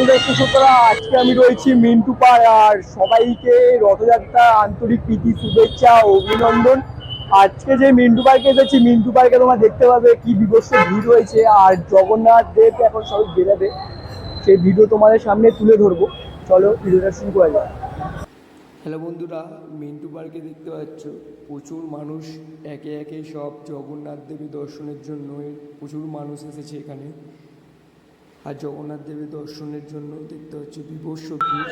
Hello দর্শক শ্রোতারা আজকে আমি রয়েছি মিন্টু পাড় আর সবাইকে রথযাত্রা আন্তরিক প্রীতি, শুভেচ্ছা অভিনন্দন। আজকে যে মিন্টু পার্কে এসেছি, মিন্টু পার্কে তোমরা দেখতে পাবে কি বিভৎস ভিড় রয়েছে আর জগন্নাথ দেব এখন সবাই বেরাবে। সেই ভিডিও তোমাদের সামনে তুলে ধরবো। চলো ভিডিওটা শুরু করা যাক। হ্যালো বন্ধুরা, মিন্টু পার্কে দেখতে পাচ্ছ। প্রচুর মানুষ, একে একে সব জগন্নাথ দেবী দর্শনের জন্য প্রচুর মানুষ এসেছে এখানে। আর জগন্নাথ দেবের দর্শনের জন্য দেখতে হচ্ছে বিভৎস ভিড়।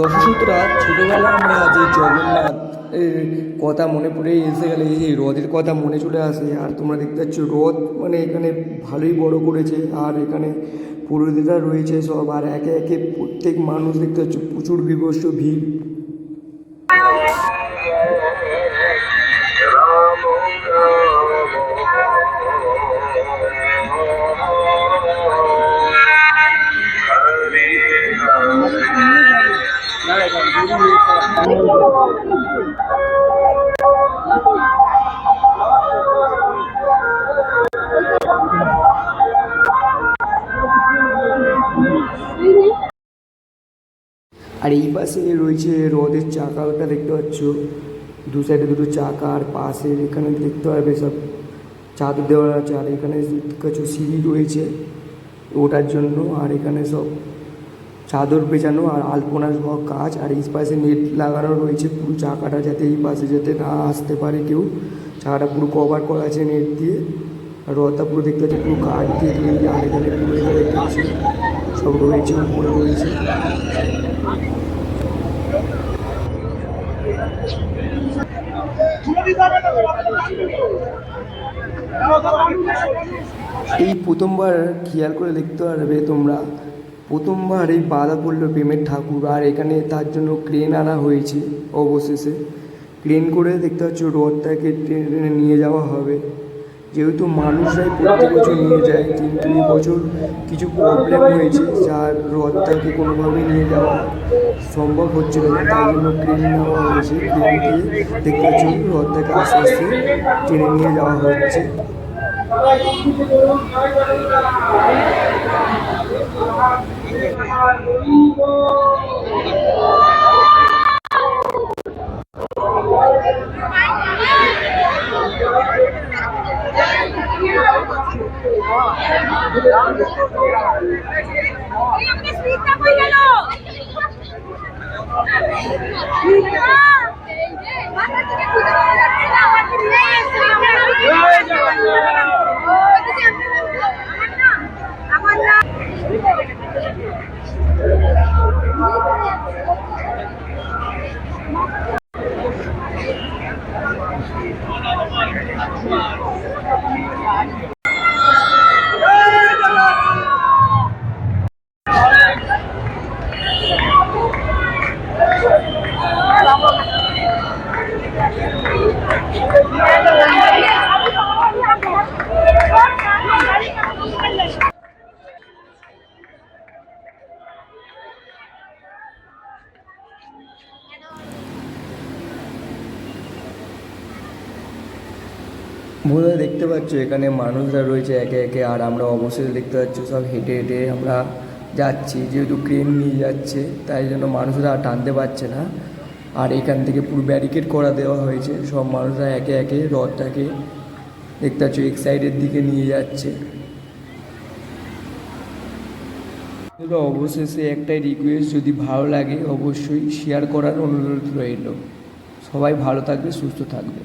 দর্শকরা ছোটোবেলা আমরা যে জগন্নাথ কথা মনে পড়ে এসে গেলে, এই হ্রদের কথা মনে চলে আসে। আর তোমরা দেখতে পাচ্ছ হ্রদ মানে এখানে ভালোই বড় করেছে, আর এখানে পুরোহিতরা রয়েছে সব। আর একে একে প্রত্যেক মানুষ দেখতে পাচ্ছ, প্রচুর বিভস্ত ভিড়। আর এই পাশে রয়েছে হ্রদের চাকাটা দেখতে পাচ্ছ। দু সাইডে দুটো চাকা, আর পাশে এখানে দেখতে পাবে সব চাদর দেওয়া আছে, আর এখানে কিছু সিঁড়ি রয়েছে ওটার জন্য, আর এখানে সব চাদর পেঁচানো আর আলপনা সহ কাজ, আর এই পাশে নেট লাগানো রয়েছে পুরো, চাকাটা যাতে এই পাশে যাতে না আসতে পারে কেউ। চাকাটা পুরো কভার করা আছে নেট দিয়ে। আর রথটা পুরো দেখতে পাচ্ছি পুরো কাঠ দিয়ে তৈরি আর এখানে পুরো এখানে সব রয়েছে, উপরে রয়েছে। এই প্রথমবার খেয়াল করে দেখতে পারবে তোমরা প্রথমবার এই বাধা পড়ল প্রেমের ঠাকুর, আর এখানে তার জন্য ক্রেন আনা হয়েছে অবশেষে। ক্রেন করে দেখতে পাচ্ছ রথটাকে ট্রেনে নিয়ে যাওয়া হবে। যেহেতু মানুষরাই প্রত্যেক বছর নিয়ে যায় কিন্তু এই বছর কিছু প্রবলেম হয়েছে, যার রথটাকে কোনোভাবেই নিয়ে যাওয়া সম্ভব হচ্ছিল না। তাই জন্য ক্রেন নেওয়া হয়েছে। ক্রেন দিয়ে দেখতে পাচ্ছ রথটাকে আস্তে আস্তে টেনে নিয়ে যাওয়া হচ্ছে। এই আমাকে স্পিডটা কই গেল মাথা থেকে খুঁজে পাওয়া যাচ্ছে না আমার কি নিয়ে এসেছে আমার না বন্ধুরা দেখতে পাচ্ছ, এখানে মানুষরা রয়েছে একে একে, আর আমরা অবশ্যই দেখতে পাচ্ছ, সব হেঁটে হেঁটে আমরা যাচ্ছি। যেহেতু ক্রেন নিয়ে যাচ্ছে, তাই জন্য মানুষরা টানতে পারছে না। আর এখান থেকে পুরো ব্যারিকেড করা দেওয়া হয়েছে। সব মানুষরা একে একে রথটাকে দেখতে পাচ্ছ, এক সাইডের দিকে নিয়ে যাচ্ছে। অবশেষে একটাই রিকোয়েস্ট যদি ভালো লাগে অবশ্যই শেয়ার করার অনুরোধ রইল। সবাই ভালো থাকবে, সুস্থ থাকবে।